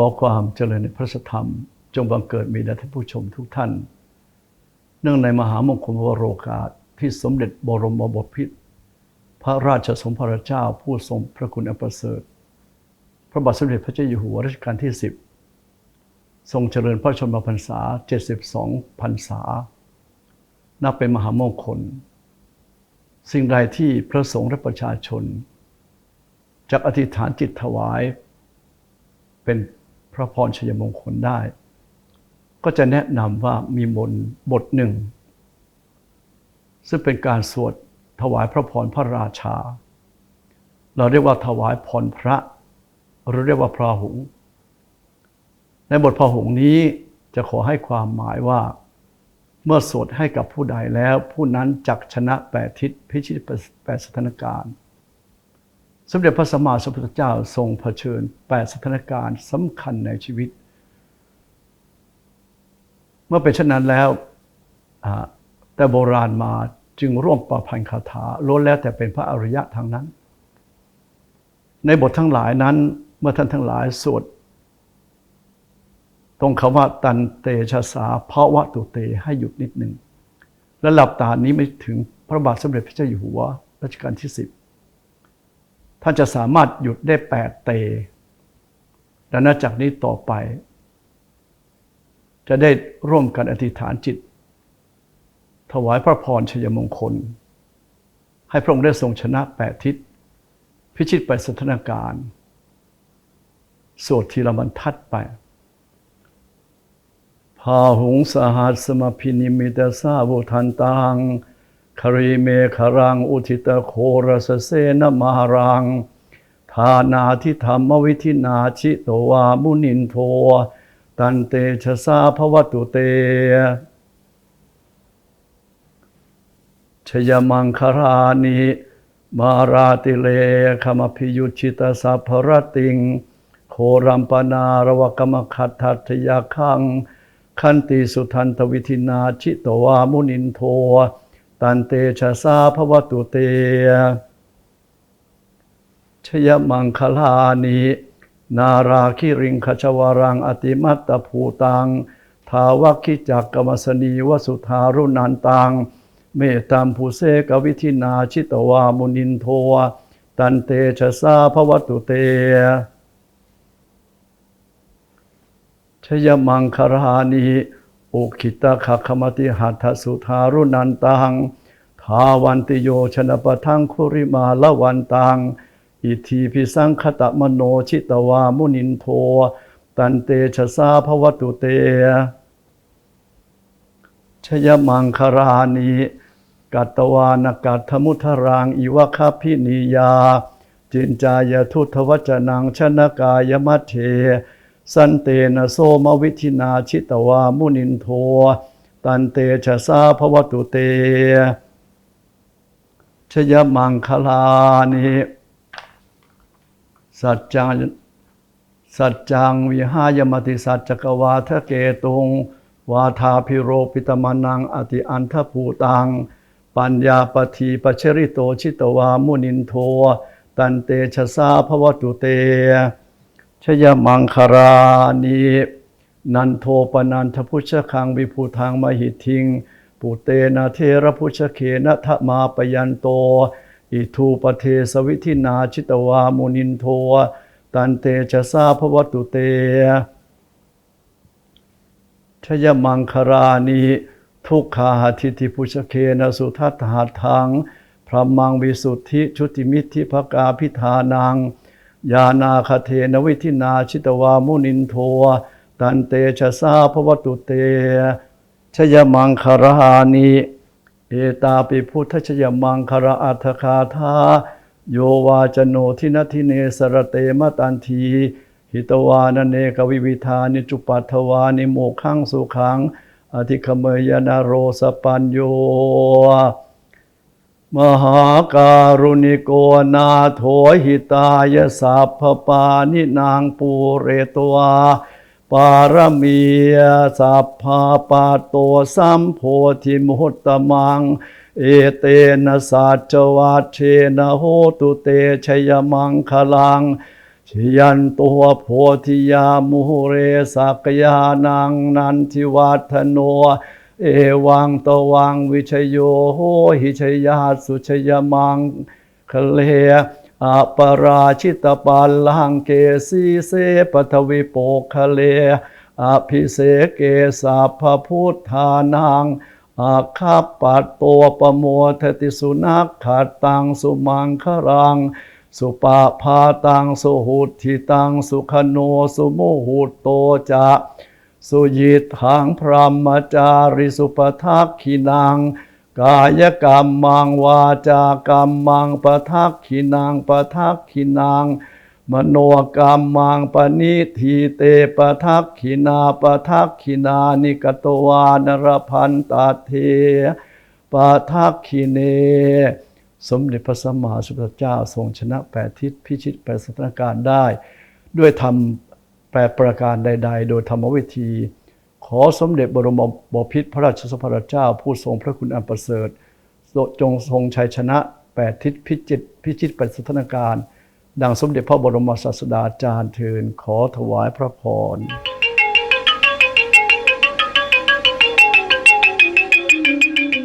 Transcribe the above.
ขอความเจริญในพระธรรม จงบังเกิดมีแด่ท่านผู้ชมทุกท่าน เนื่องในมหามงคลวโรกาสที่สมเด็จบรมบพิตรพระราชสมภารเจ้าผู้ทรงพระคุณอันประเสริฐ พระบาทสมเด็จพระเจ้าอยู่หัวรัชกาลที่ 10 ทรงเจริญพระชนมพรรษา 72 พรรษา นับเป็นมหามงคล สิ่งใดที่พระสงฆ์และประชาชนจากอธิษฐานจิตถวาย เป็นพระพรชัยมงคลได้ ก็จะแนะนำว่ามีมนบทหนึ่ง ซึ่งเป็นการสวดถวายพระพรพระราชา เราเรียกว่าถวายพรพระหรือเรียกว่าพระหุง ในบทพระหุงนี้จะขอให้ความหมายว่า เมื่อสวดให้กับผู้ใดแล้ว ผู้นั้นจักชนะแปดทิศพิชิตแปดสถานการณ์สมเด็จพระสัมมาสัมพุทธเจ้าทรงเผชิญแปดสถานการณ์สำคัญในชีวิต เมื่อเป็นเช่นนั้นแล้วแต่โบราณมาจึงร่วมประพันธ์คาถาล้วนแล้วแต่เป็นพระอริยะทางนั้น ในบททั้งหลายนั้น เมื่อท่านทั้งหลายสวดตรงคำว่าตันเตชะสาภาวะตุเตให้หยุดนิดหนึ่ง และหลับตานี้ไม่ถึงพระบาทสมเด็จพระเจ้าอยู่หัวรัชกาลที่สิบท่านจะสามารถหยุดได้แปดเตและนับจากนี้ต่อไป จะได้ร่วมกันอธิษฐานจิต ถวายพระพรชัยมงคล ให้พระองค์ได้ทรงชนะแปดทิศ พิชิตไปสถานการณ์สวดทีละบรรทัดไปพาหุงสหัสมพินิมิตาสาวุทันตังคาริเมคารัง อุทิตโครสเสนมารังทานาทิธรรมวิธินาชิโตวามุนินโท ตันเตชะสาภวตุเตชยมังคารานิมาราติเลขมพิยุชิตสัพพรติง โครัมปนารวกรรมขัตถัตยาคัง ขันติสุทันตวิธินาชิตวามุนินโท ตันเตชะสาภวตุเตชยมังคลานิ นาราคิริงขชวารังอติมัตตภูตัง ทาวัคิจักกมสนีวสุธารุนันตัง เมตตามภูเสกวิธินาชิตวามุนินโทตันเตชะสาภวตุเต ชยมังคารานิอุคิตาขคมติหัตถสุธารุนันตัง ทาวันติโยชนปทังคุริมาละวันตัง อิทีพิสังคตะมโนชิตวามุนินโท ตันเตชะสาภวตุเต ชยมังคารานิกัตตวานกัตถมุทรังอิวะคาพินิยา จินจายทุทวจนังชนกายมัทเท สันเตนะโสมวิธินาชิตวามุนินโท ตันเตชะสาภวตุเต ชยมังคลานิ สัจจังสัจจังวิหายมติสัจจกวาทะเกตุงวาทาพิโรปิตมานังอติอันทภูตัง ปัญญาปทีปชริโตชิตวามุนินโท ตันเตชะสาภวตุเต ชยมังคารานินันโทปนันทพุชคังวิภูทางมหิทิง ปุเตนะเทระพุชเคนะทะมาปยันโต อิทูปเทสวิธินาชิตวามุนินโทตันเตชะสาภวตุเตชยมังคารานิทุกขาหทิติพุชเคนะสุทัตถาทังพระมังวิสุทธิชุติมิทธิภกาพิธานัง ยานาคเทนวิธินาชิตวามุนินโทตันเตชะสาภวตุเตชยมังคารานิ เอตาปิพุทธชยมังคาราอัฏฐคาธาโยวาจโนทินทิเนสรเตมตันทีหิตวานเนกวิวิธานิจุปัทวานิโมขังสุขัง อธิคเมยนาโรสปัญโย มหาการุณิโกนาโถหิตายสัพปานินางปูเรตวา ปารมีสัพพาปาโตสัมโพธิมุตตมัง เอเตนะสัจวัเชนะโหตุเตชยมังคลังชยันตัวโพธิยามุเรสักยานังนันทิวัฒโน เอวังตวังวิชโยโหหิชยาสุชยมังคะเล อปราชิตปัลลังเกสีเสปทวิโปคะเลอภิเสเกสัพพพุทธานังอาคาปัดตโตปโมทติสุนักขัดตังสุมังครัง สุปาพาตังสุหุทิตังสุขโนสุโมหุตโตจะสุยิทังพรหมจาริสุปทักขินัง กายกรรมังวาจากรรมังปะทักขินังปะทักขินังมโนกรรมังปณิทีเตปะทักขินาปะทักขินานิกตวานรพันตเทปะทักขิเน สมเด็จพระสัมมาสัมพุทธเจ้าทรงชนะแปดทิศพิชิตแปดสถานการณ์ได้ ด้วยธรรมแปดประการใด ๆ โดยธรรมวิธี ขอสมเด็จบรมบพิตรพระราชสภารเจ้า ผู้ทรงพระคุณอันประเสริฐจงทรงชัยชนะแปดทิศพิจิตพิชิตแปดสถานการดังสมเด็จพระบรมศาสดาจารย์เทินขอถวายพระพร